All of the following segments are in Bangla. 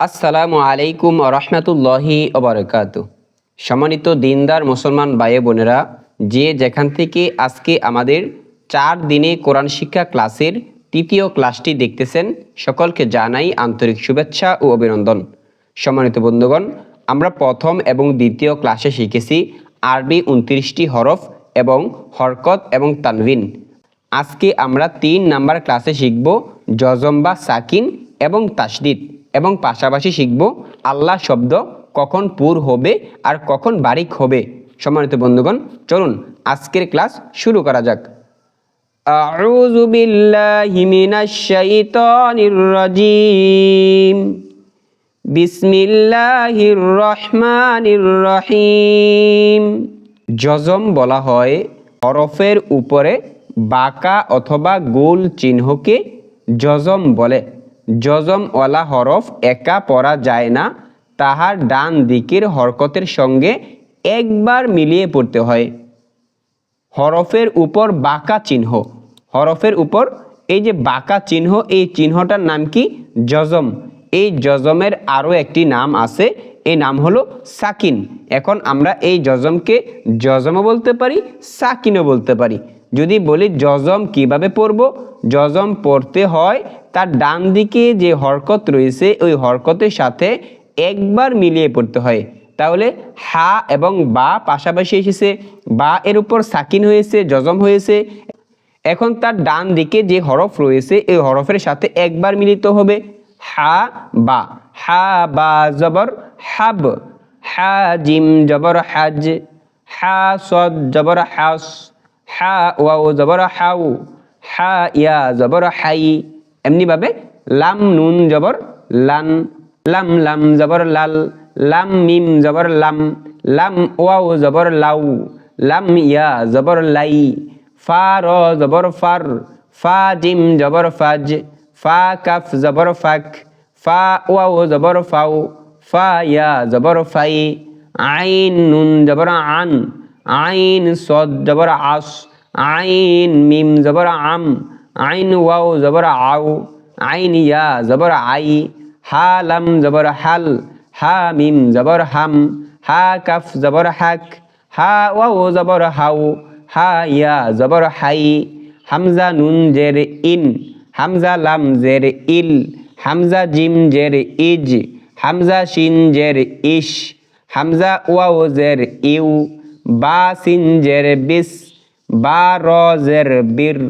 আসসালামু আলাইকুম রহমতুল্লাহি ওবরকাত সম্মানিত দিনদার মুসলমান ভাই বোনেরা, যে যেখান থেকে আজকে আমাদের চার দিনে কোরআন শিক্ষা ক্লাসের তৃতীয় ক্লাসটি দেখতেছেন, সকলকে জানাই আন্তরিক শুভেচ্ছা ও অভিনন্দন। সম্মানিত বন্ধুগণ, আমরা প্রথম এবং দ্বিতীয় ক্লাসে শিখেছি আরবি উনত্রিশটি হরফ এবং হরকত এবং তানভিন। আজকে আমরা তিন নাম্বার ক্লাসে শিখব জজম বা সাকিন এবং তাসদিদ এবং পাশাপাশি শিখব আল্লাহ শব্দ কখন পুর হবে আর কখন বারিক হবে সম্মানিত বন্ধুগণ চলুন আজকের ক্লাস শুরু করা যাক أعوذ بالله من الشيطان الرجيم بسم الله الرحمن الرحيم জজম বলা হয় হরফের উপরে বাঁকা অথবা গোল চিহ্নকে জজম বলে জজমওয়ালা হরফ একা পড়া যায় না, তাহার ডান দিকের হরকতের সঙ্গে একবার মিলিয়ে পড়তে হয়। হরফের উপর বাঁকা চিহ্ন। হরফের উপর, এই যে বাঁকা চিহ্ন, এই চিহ্নটার নাম কি? জজম এই জজমের আরও একটি নাম আছে, এই নাম হলো সাকিন। এখন আমরা এই জজমকে জজমও বলতে পারি, সাকিনও বলতে পারি। যদি বলি জজম কীভাবে পড়ব? জজম পড়তে হয় তার ডান দিকে যে হরকত রয়েছে, ওই হরকতের সাথে একবার মিলিয়ে পড়তে হয়। তাহলে হা এবং বা পাশাপাশি এসেছে। বা এর উপর সাকিন হয়েছে জজম হয়েছে। এখন তার ডান দিকে যে হরফ রয়েছে, এই হরফের সাথে একবার মিলিত হবে। হা, বা। হা, বা, জবর, হাব। হা, জিম, জবর, হাজ। হা, সদ, জবর, হাস। হা, ওয়াও, জবর, হাউ। হা, ইয়া, জবর, হাই। এমনিভাবে লাম নুন জবর লান, লাম লাম জবর লাল, লাম মিম জবর লাম লাম ওয়াও জবর লাউ, লাম ইয়া জবর লাই, ফা র জবর ফার, ফা জিম জবর ফাজ, ফা কাফ জবর ফাক, ফা ওয়াও জবর ফাউ, ফা ইয়া জবর ফাই, আইন নুন জবর আন, আইন সদ জবর আস, আইন মিম জবর আম আইন ওয়াও জবর আউ, আইন ইয়া জবর আই, হা লাম জবর হাল, হা মিম জবর হাম, হা কাফ জবর হাক, হা ওয়াও জবর হাউ, হা ইয়া জবর হাই, হামজা নুন জের ইন, হামজা লাম জের ইল, হামজা জিম জের ইজ, হামজা শিন জের ইশ, হামজা ওয়াও জের ইউ, বা সিন জের বিস, বা র জের বীর।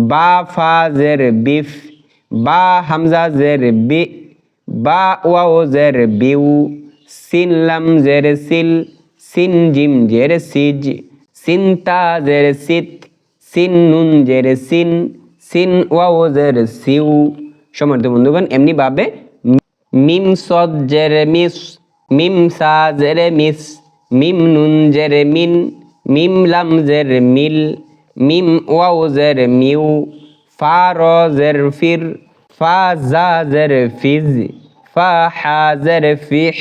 বা ফা জের বিফ, বা হামজা জের বি, বা ওয়াও জের বিউ, সিন লাম জের সিল, সিন জিম জের সিজ, সিন তা জের সিত, সিন নুন জের সিন সিন ওয়াও জের সিউ। সমর্থ বন্ধুগণ, এমনি ভাবে মিম সদ জের মিস, মিম সা জের মিস, মিম নুন জের মিন, মিম লাম জের মিল মিম ওয়াও জের মিউ, ফা ফির, ফা জা জের ফিজ, ফা হা জের ফিহ,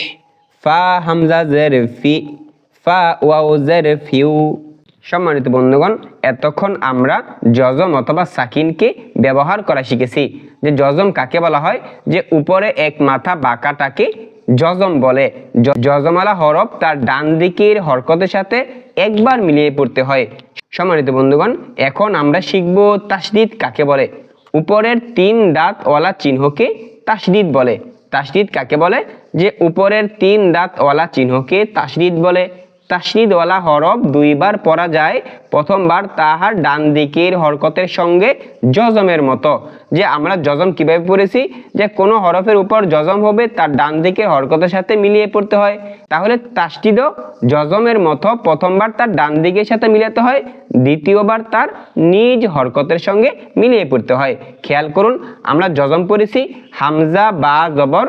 ফা হামজা জের ফি, ফা ওয়াও জের ফিউ। সম্মানিত বন্ধুগণ, এতক্ষণ আমরা জজম অথবা সাকিনকে ব্যবহার করা শিখেছি। যে জজম কাকে বলা হয়? যে উপরে এক মাথা বাঁকাটাকে জজম বলে। জজমালা হরফ তার ডান দিকের হরকতের সাথে একবার মিলিয়ে পড়তে হয়। সম্মানিত বন্ধুগণ, এখন আমরা শিখব তাসদিদ কাকে বলে। উপরের তিন দাঁতওয়ালা চিহ্নকে তাসদিদ বলে। তাসদিদ কাকে বলে? যে উপরের তিন দাঁতওয়ালা চিহ্নকে তাসদিদ বলে। তাসদিদওয়ালা হরফ দুইবার পড়া যায়, প্রথমবার তাহার ডান দিকের হরকতের সঙ্গে জজমের মতো। যে আমরা জজম কীভাবে পড়েছি? যে কোনো হরফের উপর জজম হবে, তার ডান দিকের হরকতের সাথে মিলিয়ে পড়তে হয়। তাহলে তাসদিদও জজমের মতো প্রথমবার তার ডান দিকের সাথে মিলাতে হয়, দ্বিতীয়বার তার নিজ হরকতের সঙ্গে মিলিয়ে পড়তে হয়। খেয়াল করুন, আমরা জজম পড়েছি, হামজা বা জবর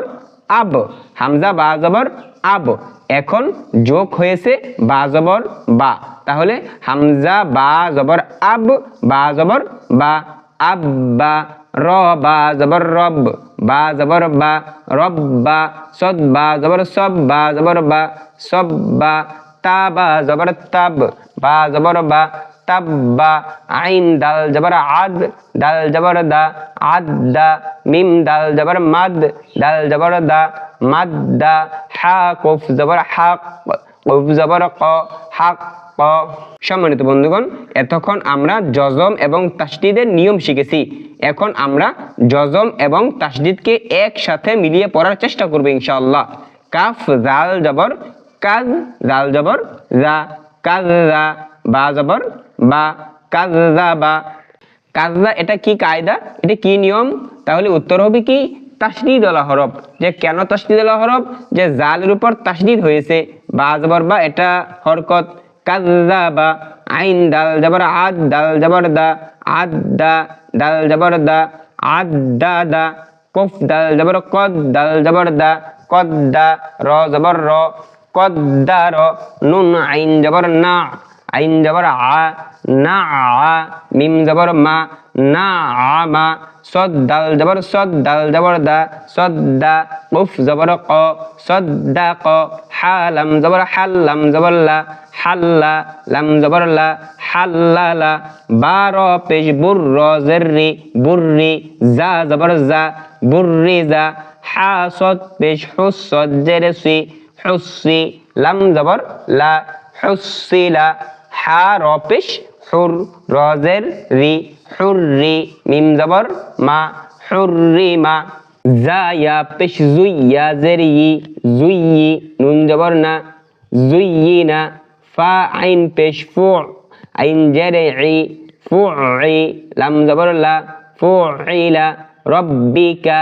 আব। হামজা বা জবর আব। এখন যোগ হয়েছে বা জবর বা। তাহলে হামজা বা জবর আব, বা জবর বা। আব্বা র বা জবর রব, বা জবর বা রব বা। সদ বা জবর সব, বা জবর বা সব বা। তা বা জবর তাব, বা জবর বা। আইন, দাল, জবর, আদ, দাল, জবর, দা, আদ, দা, মিম, দাল, জবর দাল, জবর, দা দা, হা জবর, হাক জবর, ক, হাক ক সম্মানিত বন্ধুগণ, এতক্ষণ আমরা জজম এবং তাসদিদের নিয়ম শিখেছি। এখন আমরা জজম এবং তাসদিদকে একসাথে মিলিয়ে পড়ার চেষ্টা করব ইনশাআল্লাহ। কাফ, জাল, জবর, কাজ, জাল, জবর, জা, কাজ, জা, বা, জবর বা কাজ বা কাজদা এটা কি কায়দা? এটা কি নিয়ম? তাহলে উত্তর হবে কি তাসদিদ হরফ। যে কেন তাসদিদ হরফ? যে জালের উপর তাসদিদ হয়েছে। বা বা, এটা হরকত। কাজদা বা, আইন, দাল, জবর, আদ, দাল, জবর, দা। আদ, দা, দাল, জবর, দা। আদ, দা দা। কফ, দাল, জবর, কদ, দাল, জবর, দা। কদ, দা, র, জবর, র। কদ, দা, র। নুন, আইন, জবর, না। আইন জবর আ, না আ, মিম জবর মা, না আ মা, সদ দাল জবর সদ দাল জবর দা, সদ দা, উফ জবর ক, সদ দা ক, হা লাম জবর হাল জবর লা হাল্লা লাম জবর লা হাল্লা লা বার পেশ বুর র জেররি বুররি জা জবর জা বুররি জা, হা সদ পেশ হুস সদ জেরে সি হুসি লাম জবর লা হুসিলা হা হুর রজের রি হুররি মিম জবর মা হুররি মা জায়া পেশ জুইয়া জের ই জুইয়ি নুন জবর না জুইয়িনা ফা আইন পেশ ফু আইন জেরে ই ফুই লাম জবর লা ফুইলা রব্বিকা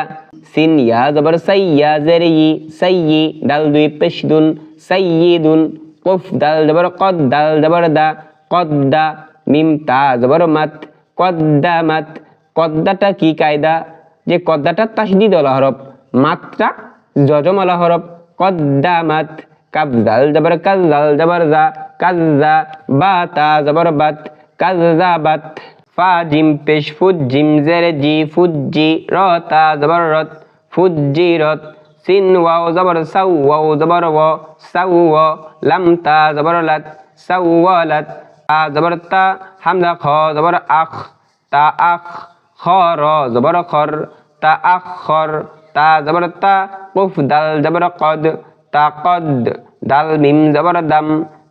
সিন ইয়া জবর সাইয়া জেরে ই সাইয়ি ডাল দুই পেশ দুন সাইয়িদুন কফ, দাল জবর কদ, দাল জবর দা কদ্দা মিম, তা জবর মাত কদ্দামাত কদ্দাটা কি কায়দা? যে কদ্দাটা তাসদিদ আলা হরফ, মাত্রা জজম আলা হরফ কদ্দামাত কাব দাল জবর কাজ দাল জবর জা কাজা বা, তা জবর বাত কাজা বাত, ফা, জিম, পেশ, ফুজ, জিম, জেরে, জি, ফুজি র, তা জবর রত, ফুজি রত সিন ওয়াও জবর সাউ ওয়াও জবর ও সাউ ও লাম তা জবর লাত সাউওয়ালাত তা জবর তা হামজা খ জবর আখ তা আখ খ র জবর খর তা আখ খর তা জবর তা কুফ দাল জবর কদ তা কদ দাল মিম জবর দাম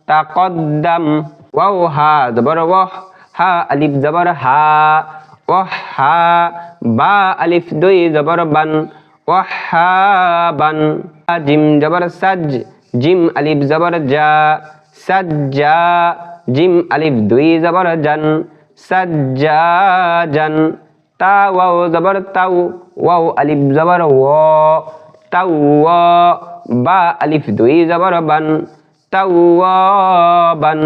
তা কদ্দাম ওয়াও হা জবর ওয়াহ হা আলিফ জবর হা ওয়াহ হা বা আলিফ দুই জবর বান ওয়াহাবান জিম জবর সাজ জিম আলিফ জবর জা সাজ্জা জিম আলিফ দুই জবর জান সাজ্জাজান তা ওয়াও জবর তাও ওয়াও আলিফ জবর ও তাও বা আলিফ দুই জবর বান তাও বান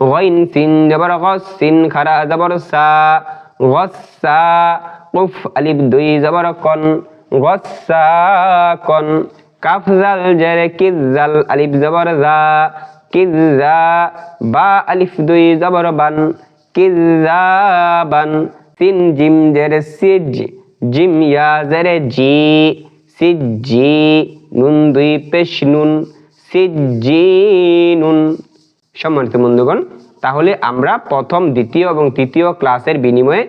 غين سين جبر غص سين خرا جبر سا غصا قف ألف دوي جبر كن গসাকন কাফজাল জেরে কিজাল আলিফ জবর জা কিজা বা আলিফ দুই জবর বান কিজাবান তিন জিম জেরে সিজ জিম ইয়া জেরে জি সিজি নুন দুই পেশ নুন সিজি নুন সম্মানিত বন্ধুগণ, তাহলে আমরা প্রথম, দ্বিতীয় এবং তৃতীয় ক্লাসের বিনিময়ে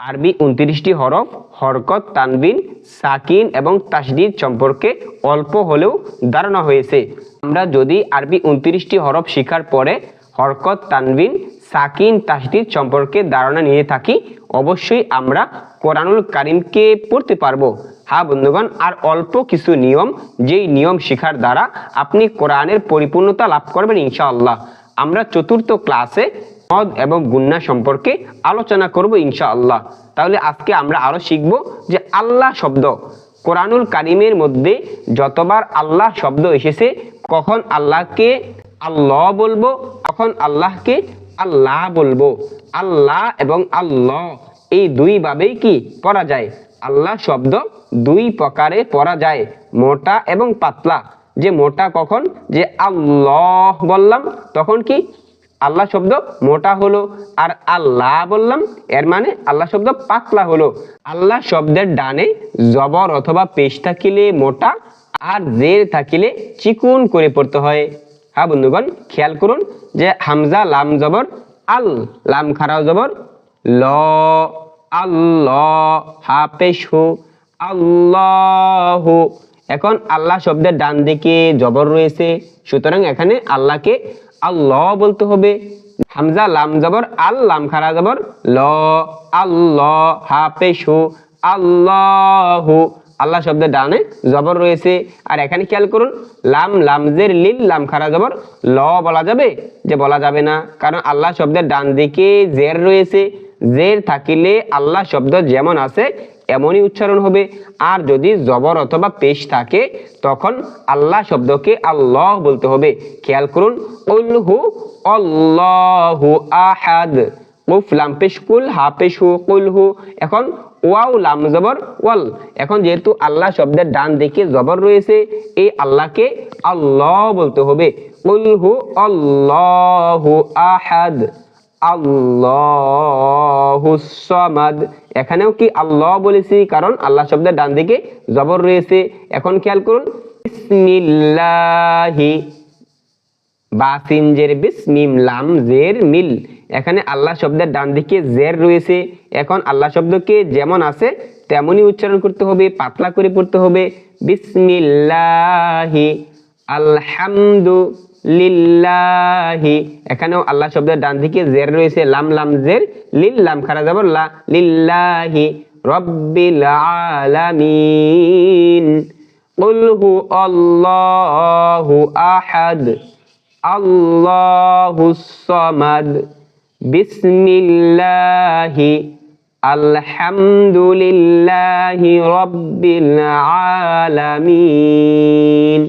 আরবি উনত্রিশটি হরফ হরকত, তানবিন, সাকিন এবং তাসদিদ সম্পর্কে অল্প হলেও ধারণা হয়েছে। আমরা যদি আরবি উনত্রিশটি হরফ শিখার পরে হরকত, তানবিন, সাকিন, তাসদিদ সম্পর্কে ধারণা নিয়ে থাকি, অবশ্যই আমরা কোরআনুল কারিমকে পড়তে পারব। হ্যাঁ বন্ধুগণ, আর অল্প কিছু নিয়ম, যেই নিয়ম শিখার দ্বারা আপনি কোরআনের পরিপূর্ণতা লাভ করবেন ইনশাআল্লাহ। আমরা চতুর্থ ক্লাসে মদ এবং গুন্না সম্পর্কে আলোচনা করব ইনশাআল্লাহ। তাহলে আজকে আমরা আরও শিখব যে আল্লাহ শব্দ, কোরআনুল কারিমের মধ্যে যতবার আল্লাহ শব্দ এসেছে, কখন আল্লাহকে আল্লাহ বলব, কখন আল্লাহকে আল্লাহ বলব। আল্লাহ এবং আল্লাহ, এই দুই ভাবেই কি পড়া যায়? আল্লাহ শব্দ দুই প্রকারে পড়া যায়, মোটা এবং পাতলা। যে মোটা কখন? যে আল্লাহ বললাম, তখন কি আল্লাহ শব্দ মোটা হলো আর আল্লাহ বললাম, এর মানে আল্লাহ শব্দ পাতলা হলো। আল্লাহ শব্দের ডানে জবর অথবা পেশ থাকিলে মোটা আর জের থাকিলে চিকুন করে পড়তে হয়। হ্যাঁ বন্ধুগণ, খেয়াল করুন যে হামজা, লাম জবর, আল, লাম খারা জবর, ল আল্লাহু। এখন আল্লাহ শব্দের ডান দিকে জবর রয়েছে, সুতরাং এখানে আল্লাহকে আল্লাহ বলতে হবে। হামজা, লাম জবর, আল, লাম খারা জবর, ল, আল্লাহ হাফেশু আল্লাহু। আল্লাহ শব্দের ডানে জবর রয়েছে। আর এখানে খেয়াল করুন, লাম, লামজের লিল, লাম খারা জবর, ল বলা যাবে যে বলা যাবে না। কারণ আল্লাহ শব্দের ডান দিকে জের রয়েছে। জের থাকিলে আল্লাহ শব্দ যেমন আছে এমনই উচ্চারণ হবে। আর যদি জবর অথবা পেশ থাকে, তখন আল্লাহ শব্দকে আল্লাহ বলতে হবে। খেয়াল করুন আহাদ। কুল হা হু, কুল হু। এখন ওয়াও, লাম জবর, ওয়াল। এখন যেহেতু আল্লাহ শব্দের ডান দিকে জবর রয়েছে, এই আল্লাহকে আল্লাহ বলতে হবে। উলহু অল্লাহু আহাদ। আল্লাহু এখানেও কি আল্লাহ বলেছি? কারণ আল্লাহ শব্দের ডান দিকে জবর রয়েছে। এখন খেয়াল করুন। বিসমিল্লাহি বাসিন জের বিস মিম লাম জের মিল। এখানে আল্লাহ শব্দের ডান দিকে জের রয়েছে। এখন আল্লাহ শব্দকে যেমন আছে, তেমনই উচ্চারণ করতে হবে, পাতলা করে পড়তে হবে। বিসমিল্লাহি আলহামদু লিল্লাহি এখানেও আল্লাহ শব্দের ডান দিকে জের রয়েছে লাম লাম জের লিল লাম খারা যাবর লা লিল্লাহি রব্বিল আলামিন قل هو الله أحد الله الصمد بسم الله الحمد لله رب العالمين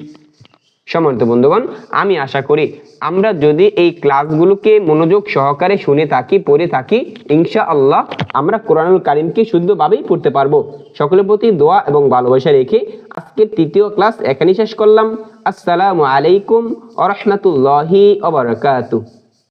সম্মানিত বন্ধুগণ, আমি আশা করি আমরা যদি এই ক্লাসগুলোকে মনোযোগ সহকারে শুনে থাকি, পড়ে থাকি ইনশা আল্লাহ আমরা কোরআনুল কারিমকে শুদ্ধভাবেই পড়তে পারব। সকলের প্রতি দোয়া এবং ভালোবাসা রেখে আজকে তৃতীয় ক্লাস এখানেই শেষ করলাম। আসসালামু আলাইকুম আ রহমতুল্লাহি